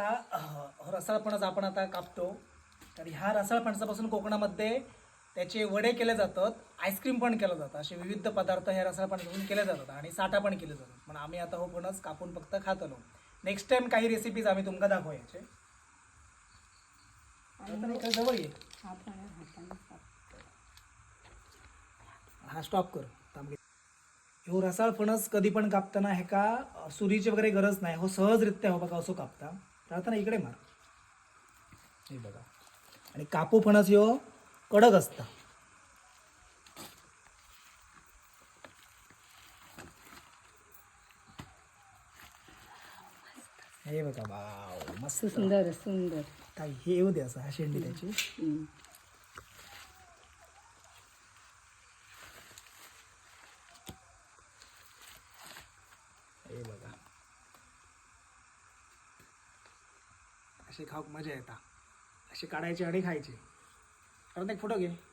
आता अह, हो रसाळ फणस आपण आता कापतो. तर ह्या रसाळ फणसापासून कोकणामध्ये त्याचे वडे केले जातात आईस्क्रीम पण केलं जातं. असे विविध पदार्थ ह्या रसाळपणापासून केले जातात आणि साठा पण केले जातात. पण आम्ही आता हो फणस कापून फक्त खात आलो. नेक्स्ट टाइम काही रेसिपीज आम्ही तुमका दाखवायचे जवळ ये. हा स्टॉप कर. हो रसाळ फणस कधी पण कापताना हे का सुरीची वगैरे गरज नाही. हो सहजरित्या हो बघा असं कापता. तर आता ना इकडे मार. हे बघा. आणि कापू फणस ह्यो कडक असता. हे बघा वाव मस्त. सुंदर सुंदर. काय हे येऊ दे असं हा शेंडी त्याची हम्म. हे बघा असे खाऊक मजा येता. असे काढायचे आणि खायचे. कारण एक फोटो घे.